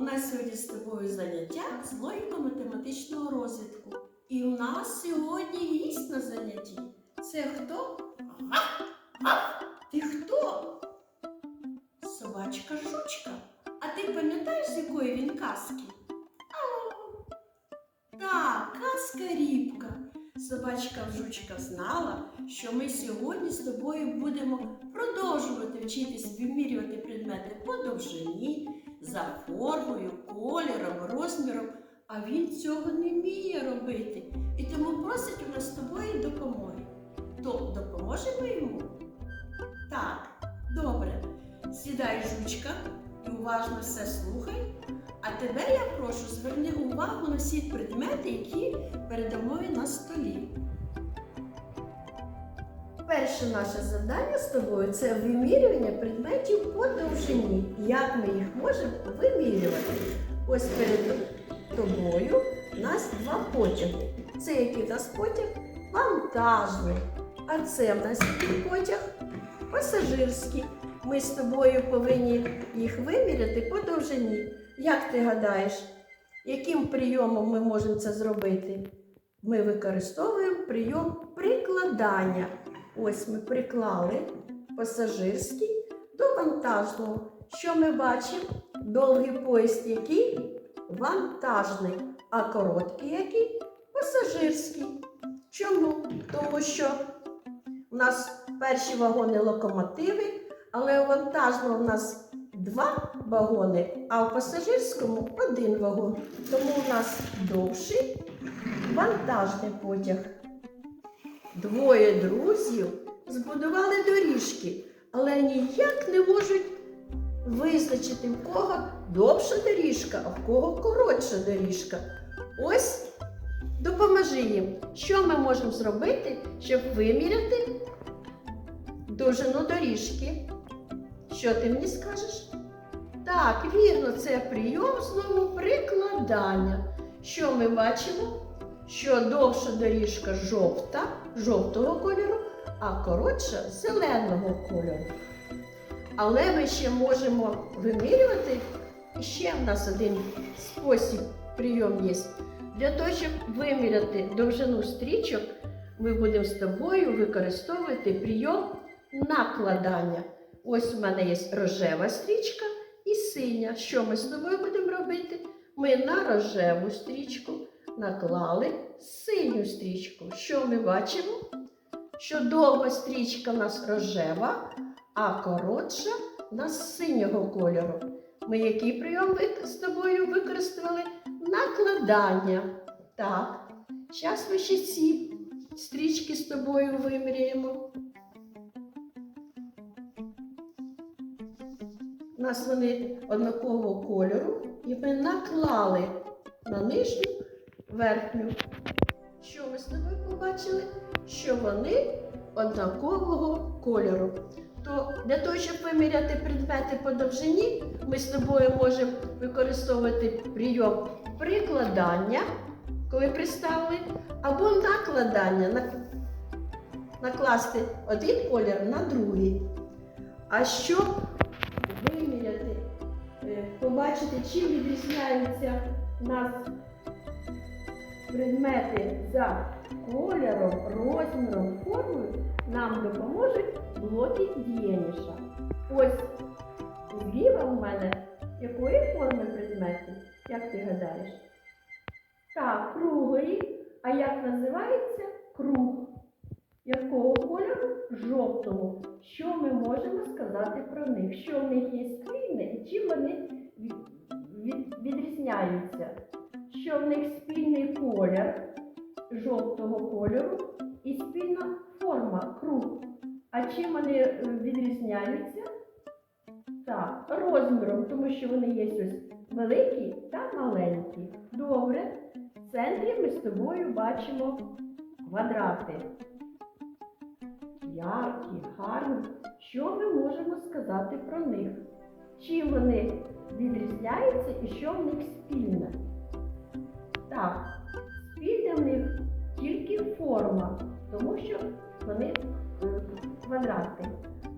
У нас сьогодні з тобою заняття з логіко-математичного розвитку. І у нас сьогодні гість на занятті. Це хто? Ти хто? Собачка жучка. А ти пам'ятаєш, з якої він казки? Так, казка рібка. Собачка жучка знала, що ми сьогодні з тобою будемо продовжувати вчитись вимірювати предмети по довжині, за формою, кольором, розміром, а він цього не вміє робити. І тому просить у нас з тобою допомоги. То допоможемо йому? Так, добре. Сідай, жучка, і уважно все слухай. А тебе я прошу зверни увагу на всі предмети, які передо мною на столі. Перше наше завдання з тобою це вимірювання предметів по довжині. Як ми їх можемо вимірювати? Ось перед тобою у нас два потяги. Це який в нас потяг? Вантажний. А це в нас який потяг? Пасажирський. Ми з тобою повинні їх виміряти по довжині. Як ти гадаєш, яким прийомом ми можемо це зробити? Ми використовуємо прийом прикладання. Ось ми приклали пасажирський до вантажного. Що ми бачимо? Довгий поїзд який? Вантажний, а короткий який? Пасажирський. Чому? Тому що у нас перші вагони локомотиви, але у вантажного у нас два вагони, а у пасажирському один вагон. Тому у нас довший вантажний потяг. Двоє друзів збудували доріжки, але ніяк не можуть визначити, в кого довша доріжка, а в кого коротша доріжка. Ось допоможи їм, що ми можемо зробити, щоб виміряти довжину доріжки. Що ти мені скажеш? Так, вірно, це прийом знову прикладання. Що ми бачимо? Що довша доріжка жовта, жовтого кольору, а коротша зеленого кольору. Але ми ще можемо вимірювати. І ще в нас один спосіб прийом є. Для того, щоб виміряти довжину стрічок, ми будемо з тобою використовувати прийом накладання. Ось у мене є рожева стрічка і синя. Що ми з тобою будемо робити? Ми на рожеву стрічку наклали синю стрічку. Що ми бачимо? Що довга стрічка у нас рожева, а коротша у нас синього кольору. Ми який прийом з тобою використовували? Накладання. Так, зараз ми ще ці стрічки з тобою виміряємо. У нас вони однакового кольору, і ми наклали на нижню верхню. Що ми з тобою побачили? Що вони однакового кольору. То для того, щоб виміряти предмети по довжині, ми з тобою можемо використовувати прийом прикладання, коли приставили, або накладання, накласти один колір на другий. А щоб виміряти, е, побачити, чим відрізняються у нас предмети за кольором, розміром, формою, нам допоможуть блоки Дієніша. Ось зліва у мене якої форми предмети, як ти гадаєш? Так, круглої. А як називається круг? Якого кольору? Жовтого. Що ми можемо сказати про них? Що в них є спільне і чим вони від- від- відрізняються? Що в них спільний колір жовтого кольору і спільна форма круг. А чим вони е, відрізняються? Так, розміром, тому що вони є ось великі та маленькі. Добре. В центрі ми з тобою бачимо квадрати. Яркі, гарні. Що ми можемо сказати про них? Чим вони відрізняються і що в них спільне? Так, спільне в них тільки форма, тому що вони е, квадрати.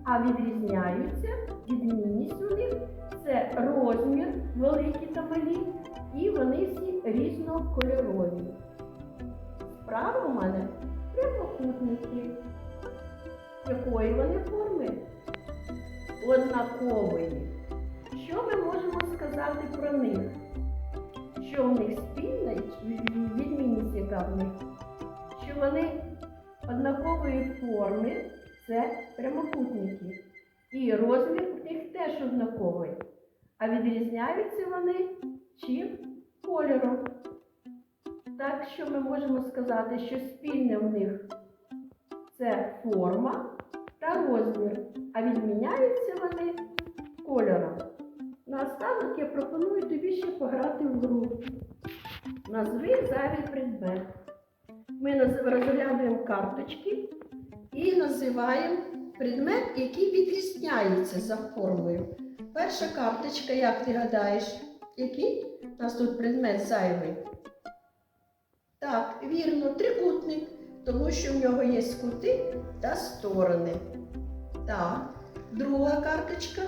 А відрізняються, відмінність у них це розмір, великі та малі, і вони всі різнокольорові. Справа у мене прямокутники. Якої вони форми? Однакової. Що ми можемо сказати про них? Що в них спільна відмінність, яка в них? Що вони однакової форми це прямокутники. І розмір у них теж однаковий. А відрізняються вони чим? Кольором. Так що ми можемо сказати, що спільне в них це форма та розмір, а відміняються вони кольором. Наостанок я пропоную тобі ще пограти в гру. Назви зайвий предмет. Ми розглядуємо карточки І називаємо предмет, який відрізняється за формою. Перша карточка, як ти гадаєш, який? У нас тут предмет зайвий. Так, вірно, трикутник, тому що в нього є кути та сторони. Так, друга карточка.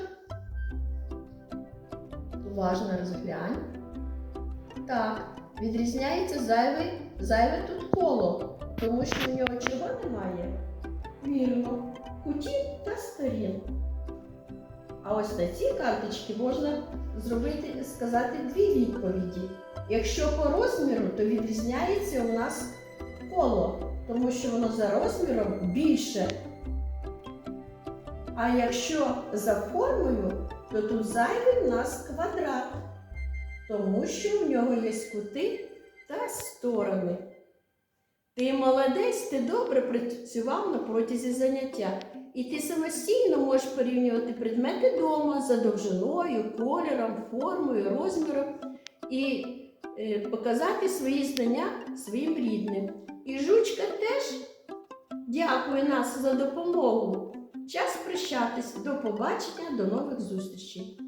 Уважно розглянь. Так, відрізняється зайвий, зайве тут коло, тому що в нього чого немає? Вірно, кутів та сторін. А ось на цій карточці можна зробити, сказати дві відповіді. Якщо по розміру, то відрізняється у нас коло, тому що воно за розміром більше. А якщо за формою, то тут зайвий у нас квадрат, тому що в нього є кути та сторони. Ти молодець, ти добре працював на протязі заняття. І ти самостійно можеш порівнювати предмети вдома за довжиною, кольором, формою, розміром і е, показати свої знання своїм рідним. І жучка теж дякує нас за допомогу. Час прощатись. До побачення, до нових зустрічей.